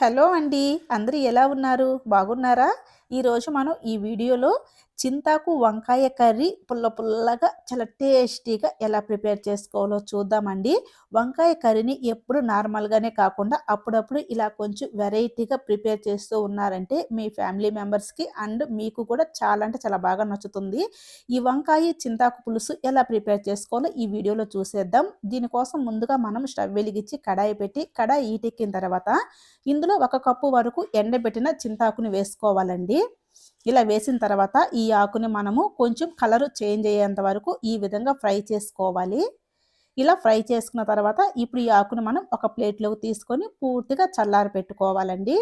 Hello అండి. అందరూ ఎలా ఉన్నారు? బాగున్నారా? ఈరోజు మనం ఈ వీడియోలో చింతాకు వంకాయ కర్రీ పుల్ల పుల్లగా చాలా టేస్టీగా ఎలా ప్రిపేర్ చేసుకోవాలో చూద్దామండి. వంకాయ కర్రీని ఎప్పుడు నార్మల్గానే కాకుండా అప్పుడప్పుడు ఇలా కొంచెం వెరైటీగా ప్రిపేర్ చేస్తూ ఉన్నారంటే మీ ఫ్యామిలీ మెంబర్స్కి అండ్ మీకు కూడా చాలా అంటే చాలా బాగా నచ్చుతుంది. ఈ వంకాయ చింతాకు పులుసు ఎలా ప్రిపేర్ చేసుకోవాలో ఈ వీడియోలో చూసేద్దాం. దీనికోసం ముందుగా మనం స్టవ్ వెలిగించి కడాయి పెట్టి కడాయి ఈటెక్కిన తర్వాత ఇందులో ఒక కప్పు వరకు ఎండబెట్టిన చింతాకుని వేసుకోవాలండి. ఇలా వేసిన తర్వాత ఈ ఆకుని మనము కొంచెం కలర్ చేంజ్ అయ్యేంత వరకు ఈ విధంగా ఫ్రై చేసుకోవాలి. ఇలా ఫ్రై చేసుకున్న తర్వాత ఇప్పుడు ఈ ఆకును మనం ఒక ప్లేట్లోకి తీసుకొని పూర్తిగా చల్లారి పెట్టుకోవాలండి.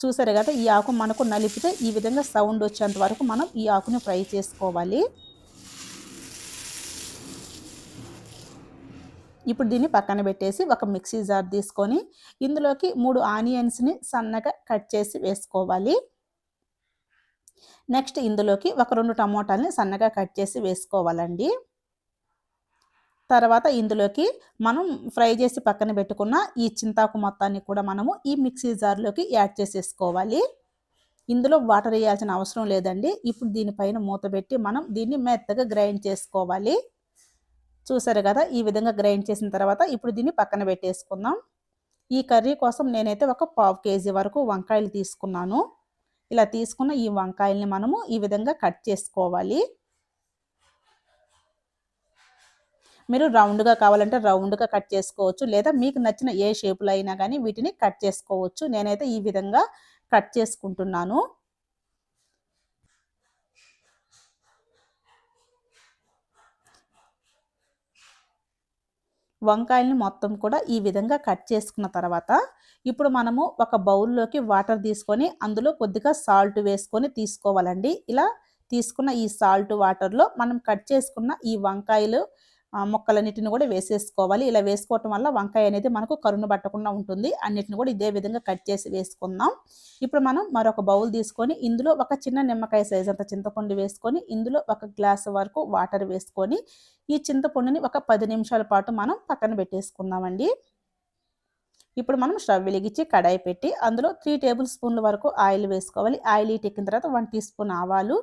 చూసారు కదా ఈ ఆకు మనకు నలిపితే ఈ విధంగా సౌండ్ వచ్చేంత వరకు మనం ఈ ఆకుని ఫ్రై చేసుకోవాలి. ఇప్పుడు దీన్ని పక్కన పెట్టేసి ఒక మిక్సీ జార్ తీసుకొని ఇందులోకి మూడు ఆనియన్స్ని సన్నగా కట్ చేసి వేసుకోవాలి. నెక్స్ట్ ఇందులోకి ఒక రెండు టమోటాలని సన్నగా కట్ చేసి వేసుకోవాలండి. తర్వాత ఇందులోకి మనం ఫ్రై చేసి పక్కన పెట్టుకున్న ఈ చింతాకు మొత్తాన్ని కూడా మనము ఈ మిక్సీ జార్లోకి యాడ్ చేసేసుకోవాలి. ఇందులో వాటర్ వేయాల్సిన అవసరం లేదండి. ఇప్పుడు దీనిపైన మూత పెట్టి మనం దీన్ని మెత్తగా గ్రైండ్ చేసుకోవాలి. చూసారు కదా ఈ విధంగా గ్రైండ్ చేసిన తర్వాత ఇప్పుడు దీన్ని పక్కన పెట్టేసుకుందాం. ఈ కర్రీ కోసం నేనైతే ఒక పావు కేజీ వరకు వంకాయలు తీసుకున్నాను. ఇలా తీసుకున్న ఈ వంకాయల్ని మనము ఈ విధంగా కట్ చేసుకోవాలి. మీరు రౌండ్గా కావాలంటే రౌండ్గా కట్ చేసుకోవచ్చు. లేదా మీకు నచ్చిన ఏ షేపులో అయినా కానీ వీటిని కట్ చేసుకోవచ్చు. నేనైతే ఈ విధంగా కట్ చేసుకుంటున్నాను. వంకాయల్ని మొత్తం కూడా ఈ విధంగా కట్ చేసుకున్న తర్వాత ఇప్పుడు మనము ఒక బౌల్లోకి వాటర్ తీసుకొని అందులో కొద్దిగా సాల్ట్ వేసుకొని తీసుకోవాలండి. ఇలా తీసుకున్న ఈ సాల్ట్ వాటర్లో మనం కట్ చేసుకున్న ఈ వంకాయలు మొక్కలన్నిటిని కూడా వేసేసుకోవాలి. ఇలా వేసుకోవటం వల్ల వంకాయ అనేది మనకు కరుణ పట్టకుండా ఉంటుంది. అన్నిటిని కూడా ఇదే విధంగా కట్ చేసి వేసుకుందాం. ఇప్పుడు మనం మరొక బౌల్ తీసుకొని ఇందులో ఒక చిన్న నిమ్మకాయ సైజ్ అంత చింతపండు వేసుకొని ఇందులో ఒక గ్లాస్ వరకు వాటర్ వేసుకొని ఈ చింతపండుని ఒక పది నిమిషాల పాటు మనం పక్కన పెట్టేసుకుందామండి. ఇప్పుడు మనం స్టవ్ వెలిగించి కడాయి పెట్టి అందులో త్రీ టేబుల్ స్పూన్ల వరకు ఆయిల్ వేసుకోవాలి. ఆయిల్ ఎక్కిన తర్వాత వన్ టీ స్పూన్ ఆవాలు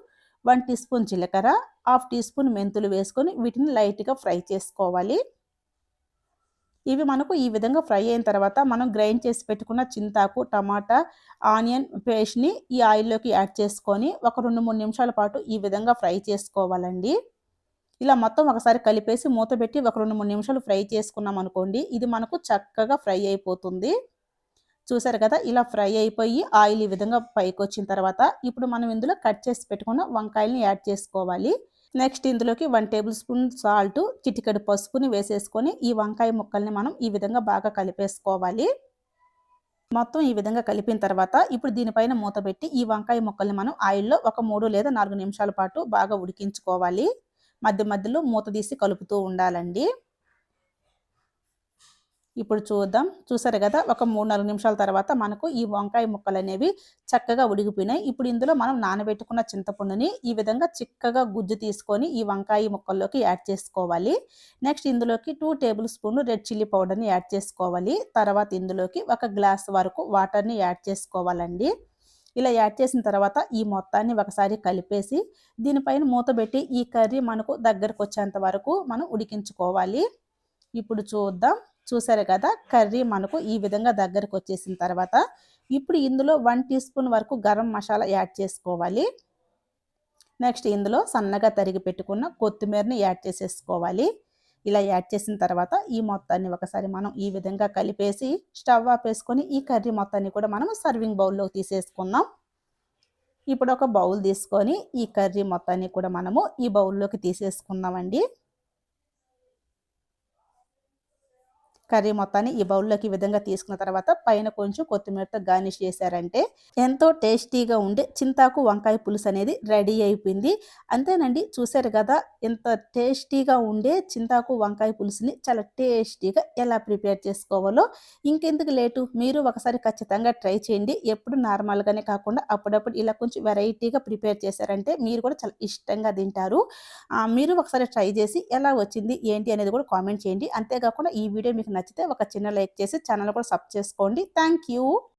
వన్ టీ స్పూన్ జీలకర్ర హాఫ్ టీ స్పూన్ మెంతులు వేసుకొని వీటిని లైట్గా ఫ్రై చేసుకోవాలి. ఇవి మనకు ఈ విధంగా ఫ్రై అయిన తర్వాత మనం గ్రైండ్ చేసి పెట్టుకున్న చింతాకు టమాటా ఆనియన్ పేస్ట్ని ఈ ఆయిల్లోకి యాడ్ చేసుకొని ఒక రెండు మూడు నిమిషాల పాటు ఈ విధంగా ఫ్రై చేసుకోవాలండి. ఇలా మొత్తం ఒకసారి కలిపేసి మూత పెట్టి ఒక రెండు మూడు నిమిషాలు ఫ్రై చేసుకున్నాం అనుకోండి ఇది మనకు చక్కగా ఫ్రై అయిపోతుంది. చూసారు కదా ఇలా ఫ్రై అయిపోయి ఆయిల్ ఈ విధంగా పైకి వచ్చిన తర్వాత ఇప్పుడు మనం ఇందులో కట్ చేసి పెట్టుకున్న వంకాయలని యాడ్ చేసుకోవాలి. నెక్స్ట్ ఇందులోకి వన్ టేబుల్ స్పూన్ సాల్ట్ చిటికడి పసుపుని వేసేసుకొని ఈ వంకాయ ముక్కల్ని మనం ఈ విధంగా బాగా కలిపేసుకోవాలి. మొత్తం ఈ విధంగా కలిపిన తర్వాత ఇప్పుడు దీనిపైన మూత పెట్టి ఈ వంకాయ ముక్కల్ని మనం ఆయిల్లో ఒక మూడు లేదా నాలుగు నిమిషాల పాటు బాగా ఉడికించుకోవాలి. మధ్య మధ్యలో మూత తీసి కలుపుతూ ఉండాలండి. ఇప్పుడు చూద్దాం. చూసారు కదా ఒక మూడు నాలుగు నిమిషాల తర్వాత మనకు ఈ వంకాయ ముక్కలు అనేవి చక్కగా ఉడిగిపోయినాయి ఇప్పుడు ఇందులో మనం నానబెట్టుకున్న చింతపండుని ఈ విధంగా చిక్కగా గుజ్జు తీసుకొని ఈ వంకాయ ముక్కల్లోకి యాడ్ చేసుకోవాలి. నెక్స్ట్ ఇందులోకి టూ టేబుల్ స్పూన్లు రెడ్ చిల్లీ పౌడర్ని యాడ్ చేసుకోవాలి. తర్వాత ఇందులోకి ఒక గ్లాస్ వరకు వాటర్ని యాడ్ చేసుకోవాలండి. ఇలా యాడ్ చేసిన తర్వాత ఈ మొత్తాన్ని ఒకసారి కలిపేసి దీనిపైన మూత పెట్టి ఈ కర్రీ మనకు దగ్గరకు వచ్చేంత వరకు మనం ఉడికించుకోవాలి. ఇప్పుడు చూద్దాం. చూసారు కదా కర్రీ మనకు ఈ విధంగా దగ్గరకు వచ్చేసిన తర్వాత ఇప్పుడు ఇందులో వన్ టీ స్పూన్ వరకు గరం మసాలా యాడ్ చేసుకోవాలి. నెక్స్ట్ ఇందులో సన్నగా తరిగి పెట్టుకున్న కొత్తిమీరని యాడ్ చేసేసుకోవాలి. ఇలా యాడ్ చేసిన తర్వాత ఈ మొత్తాన్ని ఒకసారి మనం ఈ విధంగా కలిపేసి స్టవ్ ఆపేసుకొని ఈ కర్రీ మొత్తాన్ని కూడా మనం సర్వింగ్ బౌల్లో తీసేసుకుందాం. ఇప్పుడు ఒక బౌల్ తీసుకొని ఈ కర్రీ మొత్తాన్ని కూడా మనము ఈ బౌల్లోకి తీసేసుకుందామండి. కర్రీ మొత్తాన్ని ఈ బౌల్లోకి ఈ విధంగా తీసుకున్న తర్వాత పైన కొంచెం కొత్తిమీరతో గార్నిష్ చేశారంటే ఎంతో టేస్టీగా ఉండే చింతాకు వంకాయ పులుసు అనేది రెడీ అయిపోయింది. అంతేనండి చూశారు కదా ఎంత టేస్టీగా ఉండే చింతాకు వంకాయ పులుసుని చాలా టేస్టీగా ఎలా ప్రిపేర్ చేసుకోవాలో. ఇంకెందుకు లేటు మీరు ఒకసారి ఖచ్చితంగా ట్రై చేయండి. ఎప్పుడు నార్మల్గానే కాకుండా అప్పుడప్పుడు ఇలా కొంచెం వెరైటీగా ప్రిపేర్ చేశారంటే మీరు కూడా చాలా ఇష్టంగా తింటారు. మీరు ఒకసారి ట్రై చేసి ఎలా వచ్చింది ఏంటి అనేది కూడా కామెంట్ చేయండి. అంతేకాకుండా ఈ వీడియో మీకు నచ్చితే ఒక చిన్న లైక్ చేసి ఛానల్ కూడా సబ్ చేసుకోండి. Thank you